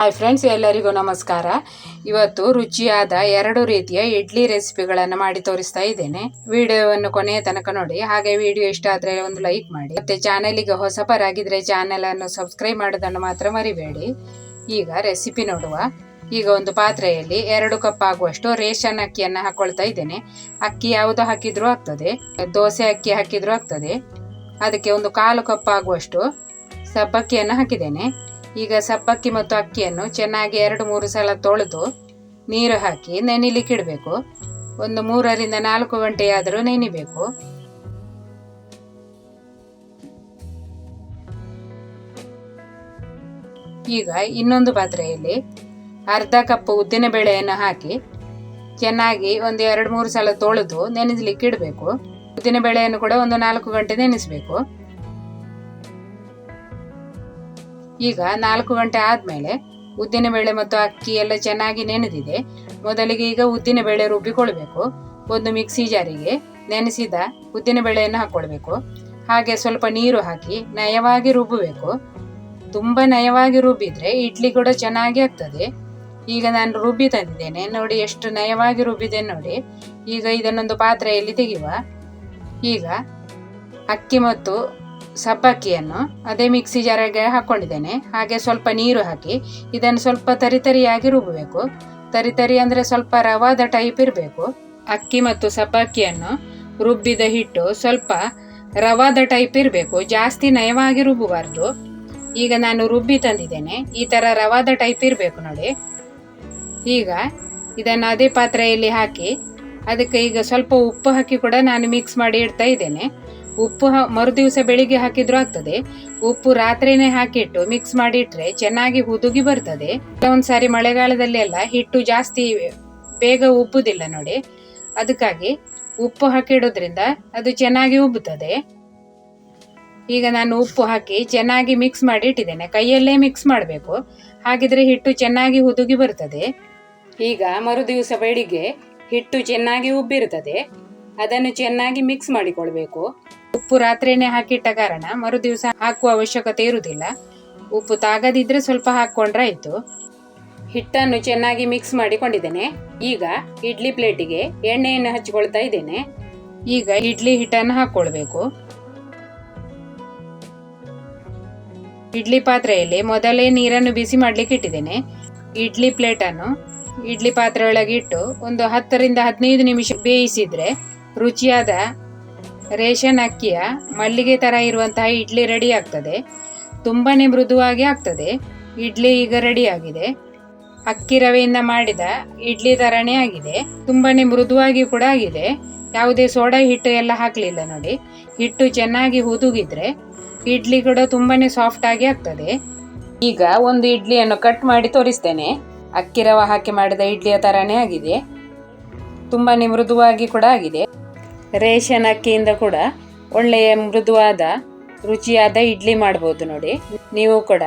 Hi friends ಎಲ್ಲರಿಗೂ ನಮಸ್ಕಾರ. ಇವತ್ತು ರುಚಿಯಾದ ಎರಡು ರೀತಿಯ ಇಡ್ಲಿ ರೆಸಿಪಿಗಳನ್ನು ಮಾಡಿ ತೋರಿಸ್ತಾ ಇದ್ದೇನೆ. ವಿಡಿಯೋವನ್ನು ಕೊನೆಯ ತನಕ ನೋಡಿ. ಹಾಗೆ ವಿಡಿಯೋ ಇಷ್ಟ ಆದರೆ ಒಂದು ಲೈಕ್ ಮಾಡಿ. ಮತ್ತೆ ಚಾನೆಲಿಗೆ ಚಾನೆಲ್ ಅನ್ನು ಸಬ್ಸ್ಕ್ರೈಬ್ ಮಾಡೋದನ್ನು ಮಾತ್ರ ಮರಿಬೇಡಿ. ಈಗ ರೆಸಿಪಿ ನೋಡುವ. ಈಗ ಒಂದು ಪಾತ್ರೆಯಲ್ಲಿ ಎರಡು ಕಪ್ ಆಗುವಷ್ಟು ರೇಷನ್ ಅಕ್ಕಿಯನ್ನು ಹಾಕೊಳ್ತಾ ಇದ್ದೇನೆ. ಅಕ್ಕಿ ಯಾವುದು ಹಾಕಿದ್ರೂ ಆಗ್ತದೆ. ದೋಸೆ ಅಕ್ಕಿ ಹಾಕಿದ್ರೂ ಆಗ್ತದೆ. ಅದಕ್ಕೆ ಒಂದು ಕಾಲು ಕಪ್ ಆಗುವಷ್ಟು ಸಬ್ಬಕ್ಕಿಯನ್ನು ಹಾಕಿದ್ದೇನೆ. ಈಗ ಸಬ್ಬಕ್ಕಿ ಮತ್ತು ಅಕ್ಕಿಯನ್ನು ಚೆನ್ನಾಗಿ ಎರಡು ಮೂರು ಸಲ ತೊಳೆದು ನೀರು ಹಾಕಿ ನೆನಿಲಿಕ್ಕಿಡಬೇಕು ಒಂದು ಮೂರರಿಂದ ನಾಲ್ಕು ಗಂಟೆಯಾದರೂ ನೆನಿಬೇಕು. ಈಗ ಇನ್ನೊಂದು ಪಾತ್ರೆಯಲ್ಲಿ ಅರ್ಧ ಕಪ್ ಉದ್ದಿನ ಬೇಳೆಯನ್ನು ಹಾಕಿ ಚೆನ್ನಾಗಿ ಒಂದು ಎರಡು ಮೂರು ಸಲ ತೊಳೆದು ನೆನೆಸ್ಲಿಕ್ಕೆ ಇಡಬೇಕು. ಉದ್ದಿನ ಬೇಳೆಯನ್ನು ಕೂಡ ಒಂದು ನಾಲ್ಕು ಗಂಟೆ ನೆನೆಸಬೇಕು. ಈಗ ನಾಲ್ಕು ಗಂಟೆ ಆದಮೇಲೆ ಉದ್ದಿನಬೇಳೆ ಮತ್ತು ಅಕ್ಕಿ ಎಲ್ಲ ಚೆನ್ನಾಗಿ ನೆನೆದಿದೆ. ಮೊದಲಿಗೆ ಈಗ ಉದ್ದಿನಬೇಳೆ ರುಬ್ಬಿಕೊಳ್ಬೇಕು. ಒಂದು ಮಿಕ್ಸಿ ಜಾರಿಗೆ ನೆನೆಸಿದ ಉದ್ದಿನ ಬೇಳೆಯನ್ನು ಹಾಕ್ಕೊಳ್ಬೇಕು ಹಾಗೆ ಸ್ವಲ್ಪ ನೀರು ಹಾಕಿ ನಯವಾಗಿ ರುಬ್ಬಬೇಕು. ತುಂಬ ನಯವಾಗಿ ರುಬ್ಬಿದ್ರೆ ಇಡ್ಲಿ ಕೂಡ ಚೆನ್ನಾಗಿ ಆಗ್ತದೆ. ಈಗ ನಾನು ರುಬ್ಬಿ ತಂದಿದ್ದೇನೆ. ನೋಡಿ ಎಷ್ಟು ನಯವಾಗಿ ರುಬ್ಬಿದೆ ನೋಡಿ. ಈಗ ಇದನ್ನೊಂದು ಪಾತ್ರೆಯಲ್ಲಿ ತೆಗೆಯುವ. ಈಗ ಅಕ್ಕಿ ಮತ್ತು ಸಬ್ಬಕ್ಕಿಯನ್ನು ಅದೇ ಮಿಕ್ಸಿ ಜಾರಿಗೆ ಹಾಕ್ಕೊಂಡಿದ್ದೇನೆ. ಹಾಗೆ ಸ್ವಲ್ಪ ನೀರು ಹಾಕಿ ಇದನ್ನು ಸ್ವಲ್ಪ ತರಿತರಿಯಾಗಿ ರುಬ್ಬಬೇಕು. ತರಿತರಿ ಅಂದರೆ ಸ್ವಲ್ಪ ರವಾದ ಟೈಪ್ ಇರಬೇಕು. ಅಕ್ಕಿ ಮತ್ತು ಸಬ್ಬಕ್ಕಿಯನ್ನು ರುಬ್ಬಿದ ಹಿಟ್ಟು ಸ್ವಲ್ಪ ರವಾದ ಟೈಪ್ ಇರಬೇಕು. ಜಾಸ್ತಿ ನಯವಾಗಿ ರುಬ್ಬಬಾರ್ದು. ಈಗ ನಾನು ರುಬ್ಬಿ ತಂದಿದ್ದೇನೆ. ಈ ಥರ ರವಾದ ಟೈಪ್ ಇರಬೇಕು ನೋಡಿ. ಈಗ ಇದನ್ನು ಅದೇ ಪಾತ್ರೆಯಲ್ಲಿ ಹಾಕಿ ಅದಕ್ಕೆ ಈಗ ಸ್ವಲ್ಪ ಉಪ್ಪು ಹಾಕಿ ಕೂಡ ನಾನು ಮಿಕ್ಸ್ ಮಾಡಿ ಇಡ್ತಾ ಇದ್ದೇನೆ. ಉಪ್ಪು ಮರುದಿವಸ ಬೆಳಿಗ್ಗೆ ಹಾಕಿದ್ರು ಆಗ್ತದೆ. ಉಪ್ಪು ರಾತ್ರಿನೇ ಹಾಕಿಟ್ಟು ಮಿಕ್ಸ್ ಮಾಡಿಟ್ರೆ ಚೆನ್ನಾಗಿ ಹುದುಗಿ ಬರ್ತದೆ. ಒಂದ್ಸಾರಿ ಮಳೆಗಾಲದಲ್ಲಿ ಎಲ್ಲ ಹಿಟ್ಟು ಜಾಸ್ತಿ ಬೇಗ ಉಬ್ಬುದಿಲ್ಲ ನೋಡಿ. ಅದಕ್ಕಾಗಿ ಉಪ್ಪು ಹಾಕಿಡೋದ್ರಿಂದ ಅದು ಚೆನ್ನಾಗಿ ಉಬ್ಬುತ್ತದೆ. ಈಗ ನಾನು ಉಪ್ಪು ಹಾಕಿ ಚೆನ್ನಾಗಿ ಮಿಕ್ಸ್ ಮಾಡಿ ಇಟ್ಟಿದ್ದೇನೆ ಕೈಯಲ್ಲೇ ಮಿಕ್ಸ್ ಮಾಡಬೇಕು. ಹಾಗಿದ್ರೆ ಹಿಟ್ಟು ಚೆನ್ನಾಗಿ ಹುದುಗಿ ಬರ್ತದೆ. ಈಗ ಮರುದಿವಸ ಬೆಳಿಗ್ಗೆ ಹಿಟ್ಟು ಚೆನ್ನಾಗಿ ಉಬ್ಬಿರುತ್ತದೆ ಅದನ್ನು ಚೆನ್ನಾಗಿ ಮಿಕ್ಸ್ ಮಾಡಿಕೊಳ್ಬೇಕು. ಉಪ್ಪು ರಾತ್ರಿನೇ ಹಾಕಿಟ್ಟ ಕಾರಣ ಮರುದಿವಸ ಹಾಕುವ ಅವಶ್ಯಕತೆ ಇರುವುದಿಲ್ಲ. ಉಪ್ಪು ತಾಗದಿದ್ರೆ ಸ್ವಲ್ಪ ಹಾಕ್ಕೊಂಡ್ರೆ ಆಯ್ತು. ಹಿಟ್ಟನ್ನು ಚೆನ್ನಾಗಿ ಮಿಕ್ಸ್ ಮಾಡಿಕೊಂಡಿದ್ದೇನೆ. ಈಗ ಇಡ್ಲಿ ಪ್ಲೇಟಿಗೆ ಎಣ್ಣೆಯನ್ನು ಹಚ್ಚಿಕೊಳ್ತಾ ಇದ್ದೇನೆ. ಈಗ ಇಡ್ಲಿ ಹಿಟ್ಟನ್ನು ಹಾಕ್ಕೊಳ್ಬೇಕು. ಇಡ್ಲಿ ಪಾತ್ರೆಯಲ್ಲಿ ಮೊದಲೇ ನೀರನ್ನು ಬಿಸಿ ಮಾಡ್ಲಿಕ್ಕೆ ಇಟ್ಟಿದ್ದೇನೆ. ಇಡ್ಲಿ ಪ್ಲೇಟನ್ನು ಇಡ್ಲಿ ಪಾತ್ರೆ ಒಳಗೆ ಇಟ್ಟು ಒಂದು ಹತ್ತರಿಂದ ಹದಿನೈದು ನಿಮಿಷ ಬೇಯಿಸಿದ್ರೆ ರುಚಿಯಾದ ರೇಷನ್ ಅಕ್ಕಿಯ ಮಲ್ಲಿಗೆ ಥರ ಇರುವಂತಹ ಇಡ್ಲಿ ರೆಡಿ ಆಗ್ತದೆ. ತುಂಬಾ ಮೃದುವಾಗಿ ಆಗ್ತದೆ. ಇಡ್ಲಿ ಈಗ ರೆಡಿ ಆಗಿದೆ. ಅಕ್ಕಿ ರವೆಯಿಂದ ಮಾಡಿದ ಇಡ್ಲಿ ಥರನೇ ಆಗಿದೆ. ತುಂಬಾ ಮೃದುವಾಗಿ ಕೂಡ ಆಗಿದೆ. ಯಾವುದೇ ಸೋಡಾ ಹಿಟ್ಟು ಎಲ್ಲ ಹಾಕಲಿಲ್ಲ ನೋಡಿ. ಹಿಟ್ಟು ಚೆನ್ನಾಗಿ ಹುದುಗಿದ್ರೆ ಇಡ್ಲಿ ಕೂಡ ತುಂಬಾ ಸಾಫ್ಟ್ ಆಗಿ ಆಗ್ತದೆ. ಈಗ ಒಂದು ಇಡ್ಲಿಯನ್ನು ಕಟ್ ಮಾಡಿ ತೋರಿಸ್ತೇನೆ. ಅಕ್ಕಿ ರವ ಹಾಕಿ ಮಾಡಿದ ಇಡ್ಲಿಯ ಥರನೇ ಆಗಿದೆ. ತುಂಬಾ ಮೃದುವಾಗಿ ಕೂಡ ಆಗಿದೆ. ರೇಷನ್ ಅಕ್ಕಿಯಿಂದ ಕೂಡ ಒಳ್ಳೆಯ ಮೃದುವಾದ, ರುಚಿಯಾದ ಇಡ್ಲಿ ಮಾಡ್ಬೋದು ನೋಡಿ. ನೀವು ಕೂಡ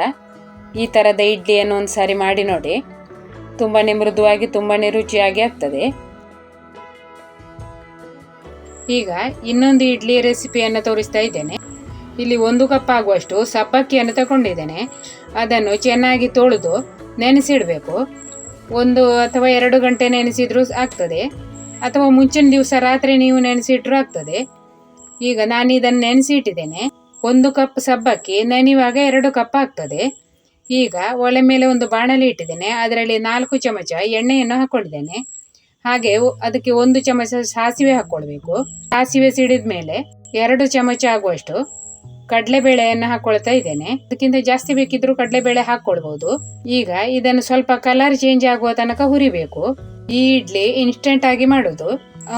ಈ ಥರದ ಇಡ್ಲಿಯನ್ನು ಒಂದು ಸಾರಿ ಮಾಡಿ ನೋಡಿ. ತುಂಬಾ ಮೃದುವಾಗಿ ತುಂಬಾ ರುಚಿಯಾಗಿ ಆಗ್ತದೆ. ಈಗ ಇನ್ನೊಂದು ಇಡ್ಲಿ ರೆಸಿಪಿಯನ್ನು ತೋರಿಸ್ತಾ ಇದ್ದೇನೆ. ಇಲ್ಲಿ ಒಂದು ಕಪ್ ಆಗುವಷ್ಟು ಸಬ್ಬಕ್ಕಿಯನ್ನು ತಗೊಂಡಿದ್ದೇನೆ. ಅದನ್ನು ಚೆನ್ನಾಗಿ ತೊಳೆದು ನೆನೆಸಿಡಬೇಕು. ಒಂದು ಅಥವಾ ಎರಡು ಗಂಟೆ ನೆನೆಸಿದ್ರೂ ಆಗ್ತದೆ. ಅಥವಾ ಮುಂಚಿನ ದಿವಸ ರಾತ್ರಿ ನೀವು ನೆನೆಸಿಟ್ರೂ ಆಗ್ತದೆ. ಈಗ ನಾನು ಇದನ್ನು ನೆನೆಸಿಟ್ಟಿದ್ದೇನೆ. ಒಂದು ಕಪ್ ಸಬ್ಬಕ್ಕಿ, ನೆನೆಯುವಾಗ ಎರಡು ಕಪ್ ಆಗ್ತದೆ. ಈಗ ಒಲೆ ಮೇಲೆ ಒಂದು ಬಾಣಲಿ ಇಟ್ಟಿದ್ದೇನೆ. ಅದರಲ್ಲಿ ನಾಲ್ಕು ಚಮಚ ಎಣ್ಣೆಯನ್ನು ಹಾಕ್ಕೊಂಡಿದ್ದೇನೆ. ಹಾಗೆ ಅದಕ್ಕೆ ಒಂದು ಚಮಚ ಸಾಸಿವೆ ಹಾಕ್ಕೊಳ್ಬೇಕು. ಸಾಸಿವೆ ಸಿಡಿದ ಮೇಲೆ ಎರಡು ಚಮಚ ಆಗುವಷ್ಟು ಕಡಲೆಬೇಳೆಯನ್ನು ಹಾಕ್ಕೊಳ್ತಾ ಇದ್ದೇನೆ. ಅದಕ್ಕಿಂತ ಜಾಸ್ತಿ ಬೇಕಿದ್ರೂ ಕಡಲೆಬೇಳೆ ಹಾಕ್ಕೊಳ್ಬಹುದು ಈಗ ಇದನ್ನು ಸ್ವಲ್ಪ ಕಲರ್ ಚೇಂಜ್ ಆಗುವ ತನಕ ಹುರಿಬೇಕು. ಈ ಇಡ್ಲಿ ಇನ್ಸ್ಟೆಂಟ್ ಆಗಿ ಮಾಡೋದು.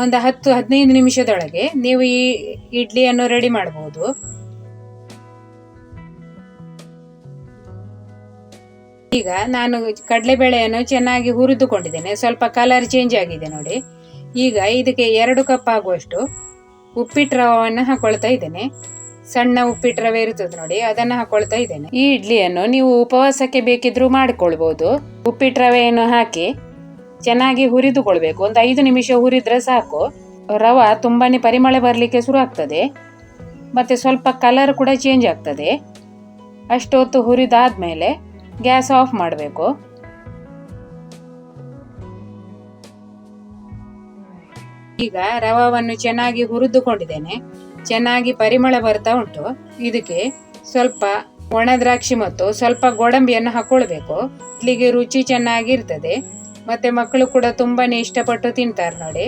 ಒಂದು ಹತ್ತು, ಹದಿನೈದು ನಿಮಿಷದೊಳಗೆ ನೀವು ಈ ಇಡ್ಲಿಯನ್ನು ರೆಡಿ ಮಾಡಬಹುದು ಈಗ ನಾನು ಕಡಲೆಬೇಳೆಯನ್ನು ಚೆನ್ನಾಗಿ ಹುರಿದುಕೊಂಡಿದ್ದೇನೆ. ಸ್ವಲ್ಪ ಕಲರ್ ಚೇಂಜ್ ಆಗಿದೆ ನೋಡಿ. ಈಗ ಇದಕ್ಕೆ ಎರಡು ಕಪ್ ಆಗುವಷ್ಟು ಉಪ್ಪಿಟ್ಟು ರವವನ್ನು ಹಾಕೊಳ್ತಾ ಇದ್ದೇನೆ. ಸಣ್ಣ ಉಪ್ಪಿಟ್ಟು ರವೆ ಇರ್ತದೆ ನೋಡಿ, ಅದನ್ನು ಹಾಕೊಳ್ತಾ ಇದ್ದೇನೆ. ಈ ಇಡ್ಲಿಯನ್ನು ನೀವು ಉಪವಾಸಕ್ಕೆ ಬೇಕಿದ್ರೂ ಮಾಡಿಕೊಳ್ಬಹುದು ಉಪ್ಪಿಟ್ಟು ರವೆಯನ್ನು ಹಾಕಿ ಚೆನ್ನಾಗಿ ಹುರಿದುಕೊಳ್ಬೇಕು. ಒಂದು ಐದು ನಿಮಿಷ ಹುರಿದ್ರೆ ಸಾಕು. ರವ ತುಂಬಾ ಪರಿಮಳ ಬರಲಿಕ್ಕೆ ಶುರು ಆಗ್ತದೆ. ಮತ್ತು ಸ್ವಲ್ಪ ಕಲರ್ ಕೂಡ ಚೇಂಜ್ ಆಗ್ತದೆ. ಅಷ್ಟೊತ್ತು ಹುರಿದಾದ್ಮೇಲೆ ಗ್ಯಾಸ್ ಆಫ್ ಮಾಡಬೇಕು. ಈಗ ರವವನ್ನು ಚೆನ್ನಾಗಿ ಹುರಿದುಕೊಂಡಿದ್ದೇನೆ. ಚೆನ್ನಾಗಿ ಪರಿಮಳ ಬರ್ತಾ ಉಂಟು. ಇದಕ್ಕೆ ಸ್ವಲ್ಪ ಒಣದ್ರಾಕ್ಷಿ ಮತ್ತು ಸ್ವಲ್ಪ ಗೋಡಂಬಿಯನ್ನು ಹಾಕೊಳ್ಬೇಕು. ಇಡ್ಲಿಗೆ ರುಚಿ ಚೆನ್ನಾಗಿರ್ತದೆ. ಮತ್ತೆ ಮಕ್ಕಳು ಕೂಡ ತುಂಬಾನೇ ಇಷ್ಟಪಟ್ಟು ತಿಂತಾರೆ ನೋಡಿ.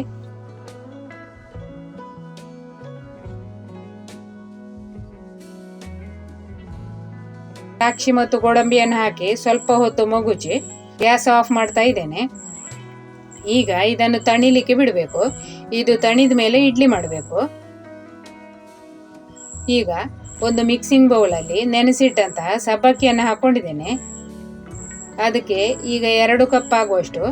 ದ್ರಾಕ್ಷಿ ಮತ್ತು ಗೋಡಂಬಿಯನ್ನು ಹಾಕಿ ಸ್ವಲ್ಪ ಹೊತ್ತು ಮಗುಚಿ ಗ್ಯಾಸ್ ಆಫ್ ಮಾಡ್ತಾ ಇದ್ದೇನೆ. ಈಗ ಇದನ್ನು ತಣಿಲಿಕ್ಕೆ ಬಿಡಬೇಕು. ಇದು ತಣಿದ ಮೇಲೆ ಇಡ್ಲಿ ಮಾಡಬೇಕು. ಈಗ ಒಂದು ಮಿಕ್ಸಿಂಗ್ ಬೌಲಲ್ಲಿ ನೆನೆಸಿಟ್ಟಂತಹ ಸಬ್ಬಕ್ಕಿಯನ್ನು ಹಾಕೊಂಡಿದ್ದೇನೆ. ಅದಕ್ಕೆ ಈಗ ಎರಡು ಕಪ್ ಆಗುವಷ್ಟು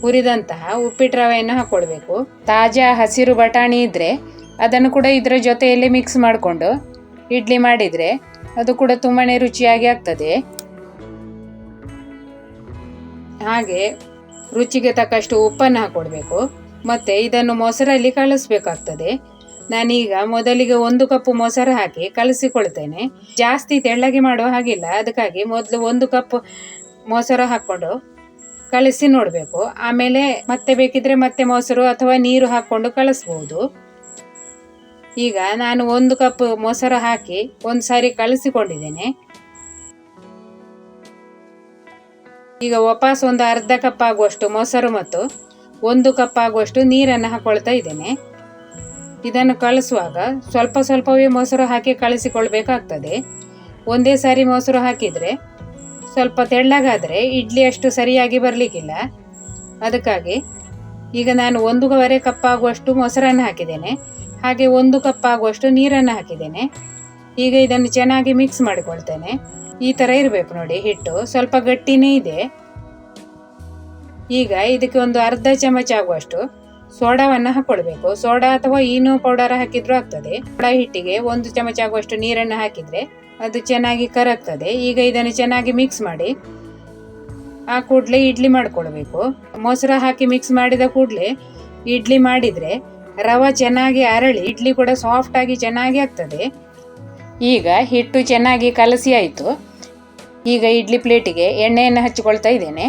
ಹುರಿದಂತಹ ಉಪ್ಪಿಟ್ಟು ರವೆಯನ್ನು ಹಾಕೊಳ್ಬೇಕು. ತಾಜಾ ಹಸಿರು ಬಟಾಣಿ ಇದ್ರೆ ಅದನ್ನು ಕೂಡ ಇದರ ಜೊತೆಯಲ್ಲಿ ಮಿಕ್ಸ್ ಮಾಡಿಕೊಂಡು ಇಡ್ಲಿ ಮಾಡಿದರೆ ಅದು ಕೂಡ ತುಂಬಾ ರುಚಿಯಾಗಿ ಆಗ್ತದೆ. ಹಾಗೆ ರುಚಿಗೆ ತಕ್ಕಷ್ಟು ಉಪ್ಪನ್ನು ಹಾಕ್ಕೊಡ್ಬೇಕು ಮತ್ತೆ ಇದನ್ನು ಮೊಸರಲ್ಲಿ ಕಳಿಸ್ಬೇಕಾಗ್ತದೆ ನಾನೀಗ ಮೊದಲಿಗೆ ಒಂದು ಕಪ್ ಮೊಸರು ಹಾಕಿ ಕಲಸಿಕೊಳ್ತೇನೆ. ಜಾಸ್ತಿ ತೆಳ್ಳಗೆ ಮಾಡೋ ಹಾಗಿಲ್ಲ. ಅದಕ್ಕಾಗಿ ಮೊದಲು ಒಂದು ಕಪ್ ಮೊಸರು ಹಾಕ್ಕೊಂಡು ಕಲಸಿ ನೋಡಬೇಕು. ಆಮೇಲೆ ಮತ್ತೆ ಬೇಕಿದ್ರೆ ಮತ್ತೆ ಮೊಸರು ಅಥವಾ ನೀರು ಹಾಕ್ಕೊಂಡು ಕಳಿಸ್ಬೋದು ಈಗ ನಾನು ಒಂದು ಕಪ್ ಮೊಸರು ಹಾಕಿ ಒಂದು ಸಾರಿ ಕಲಸಿಕೊಂಡಿದ್ದೇನೆ. ಈಗ ವಾಪಸ್ ಒಂದು ಅರ್ಧ ಕಪ್ ಆಗುವಷ್ಟು ಮೊಸರು ಮತ್ತು ಒಂದು ಕಪ್ ಆಗುವಷ್ಟು ನೀರನ್ನು ಹಾಕೊಳ್ತಾ ಇದ್ದೇನೆ. ಇದನ್ನು ಕಳಿಸುವಾಗ ಸ್ವಲ್ಪ ಸ್ವಲ್ಪವೇ ಮೊಸರು ಹಾಕಿ ಕಳಿಸಿಕೊಳ್ಬೇಕಾಗ್ತದೆ ಒಂದೇ ಸಾರಿ ಮೊಸರು ಹಾಕಿದರೆ ಸ್ವಲ್ಪ ತೆಳ್ಳಗಾದರೆ ಇಡ್ಲಿ ಅಷ್ಟು ಸರಿಯಾಗಿ ಬರಲಿಕ್ಕಿಲ್ಲ. ಅದಕ್ಕಾಗಿ ಈಗ ನಾನು ಒಂದೂವರೆ ಕಪ್ ಆಗುವಷ್ಟು ಮೊಸರನ್ನು ಹಾಕಿದ್ದೇನೆ. ಹಾಗೆ ಒಂದು ಕಪ್ ಆಗುವಷ್ಟು ನೀರನ್ನು ಹಾಕಿದ್ದೇನೆ. ಈಗ ಇದನ್ನು ಚೆನ್ನಾಗಿ ಮಿಕ್ಸ್ ಮಾಡಿಕೊಳ್ತೇನೆ. ಈ ಥರ ಇರಬೇಕು ನೋಡಿ ಹಿಟ್ಟು. ಸ್ವಲ್ಪ ಗಟ್ಟಿನೇ ಇದೆ. ಈಗ ಇದಕ್ಕೆ ಒಂದು ಅರ್ಧ ಚಮಚ ಆಗುವಷ್ಟು ಸೋಡಾವನ್ನು ಹಾಕ್ಕೊಳ್ಬೇಕು ಸೋಡಾ ಅಥವಾ ಈನೋ ಪೌಡರ್ ಹಾಕಿದ್ರೂ ಆಗ್ತದೆ. ಸೋಡಾ ಹಿಟ್ಟಿಗೆ ಒಂದು ಚಮಚ ಆಗುವಷ್ಟು ನೀರನ್ನು ಹಾಕಿದ್ರೆ ಅದು ಚೆನ್ನಾಗಿ ಕರಗ್ತದೆ. ಈಗ ಇದನ್ನು ಚೆನ್ನಾಗಿ ಮಿಕ್ಸ್ ಮಾಡಿ, ಆ ಕೂಡಲೇ ಇಡ್ಲಿ ಮಾಡ್ಕೊಳ್ಬೇಕು. ಮೊಸರು ಹಾಕಿ ಮಿಕ್ಸ್ ಮಾಡಿದ ಕೂಡಲೇ ಇಡ್ಲಿ ಮಾಡಿದರೆ ರವೆ ಚೆನ್ನಾಗಿ ಅರಳಿ, ಇಡ್ಲಿ ಕೂಡ ಸಾಫ್ಟ್ ಆಗಿ ಚೆನ್ನಾಗಿ ಆಗ್ತದೆ. ಈಗ ಹಿಟ್ಟು ಚೆನ್ನಾಗಿ ಕಲಸಿ ಆಯಿತು. ಈಗ ಇಡ್ಲಿ ಪ್ಲೇಟಿಗೆ ಎಣ್ಣೆಯನ್ನು ಹಚ್ಚಿಕೊಳ್ತಾ ಇದ್ದೇನೆ.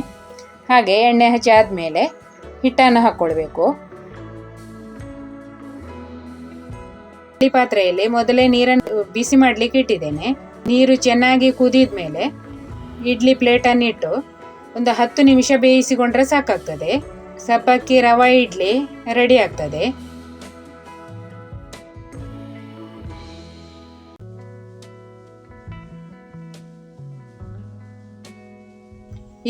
ಹಾಗೆ ಎಣ್ಣೆ ಹಚ್ಚಿ ಆದಮೇಲೆ ಹಿಟ್ಟನ್ನು ಹಾಕ್ಕೊಳ್ಬೇಕು. ಇಡ್ಲಿ ಪಾತ್ರೆಯಲ್ಲಿ ಮೊದಲೇ ನೀರನ್ನು ಬಿಸಿ ಮಾಡಲಿಕ್ಕೆ ಇಟ್ಟಿದ್ದೇನೆ. ನೀರು ಚೆನ್ನಾಗಿ ಕುದಿದ ಮೇಲೆ ಇಡ್ಲಿ ಪ್ಲೇಟನ್ನು ಇಟ್ಟು ಒಂದು ಹತ್ತು ನಿಮಿಷ ಬೇಯಿಸಿಕೊಂಡ್ರೆ ಸಾಕಾಗ್ತದೆ. ಸಬ್ಬಕ್ಕಿ, ರವೆ, ಇಡ್ಲಿ ರೆಡಿ ಆಗ್ತದೆ.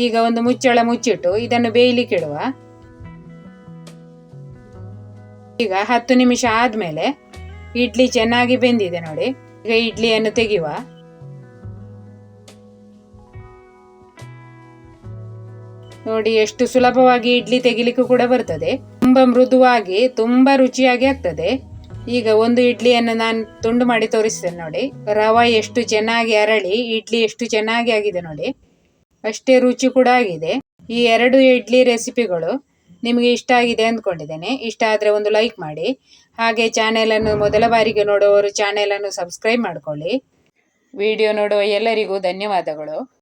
ಈಗ ಒಂದು ಮುಚ್ಚಳ ಮುಚ್ಚಿಟ್ಟು ಇದನ್ನು ಬೇಯಲಿಕ್ಕೆ ಇಡುವ. ಈಗ ಹತ್ತು ನಿಮಿಷ ಆದ್ಮೇಲೆ ಇಡ್ಲಿ ಚೆನ್ನಾಗಿ ಬೆಂದಿದೆ ನೋಡಿ. ಈಗ ಇಡ್ಲಿಯನ್ನು ತೆಗೆಯುವ. ನೋಡಿ ಎಷ್ಟು ಸುಲಭವಾಗಿ ಇಡ್ಲಿ ತೆಗಿಲಿಕ್ಕೂ ಕೂಡ ಬರ್ತದೆ. ತುಂಬಾ ಮೃದುವಾಗಿ, ತುಂಬಾ ರುಚಿಯಾಗಿ ಆಗ್ತದೆ. ಈಗ ಒಂದು ಇಡ್ಲಿಯನ್ನು ನಾನು ತುಂಡು ಮಾಡಿ ತೋರಿಸ್ತೇನೆ ನೋಡಿ. ರವ ಎಷ್ಟು ಚೆನ್ನಾಗಿ ಅರಳಿ, ಇಡ್ಲಿ ಎಷ್ಟು ಚೆನ್ನಾಗಿ ಆಗಿದೆ ನೋಡಿ. ಅಷ್ಟೇ ರುಚಿ ಕೂಡ ಆಗಿದೆ. ಈ ಎರಡು ಇಡ್ಲಿ ರೆಸಿಪಿಗಳು ನಿಮಗೆ ಇಷ್ಟ ಆಗಿದೆ ಅಂದ್ಕೊಂಡಿದ್ದೇನೆ. ಇಷ್ಟ ಆದರೆ ಒಂದು ಲೈಕ್ ಮಾಡಿ. ಹಾಗೆ ಚಾನೆಲನ್ನು ಮೊದಲ ಬಾರಿಗೆ ನೋಡುವವರು ಚಾನೆಲನ್ನು ಸಬ್ಸ್ಕ್ರೈಬ್ ಮಾಡ್ಕೊಳ್ಳಿ. ವಿಡಿಯೋ ನೋಡುವ ಎಲ್ಲರಿಗೂ ಧನ್ಯವಾದಗಳು.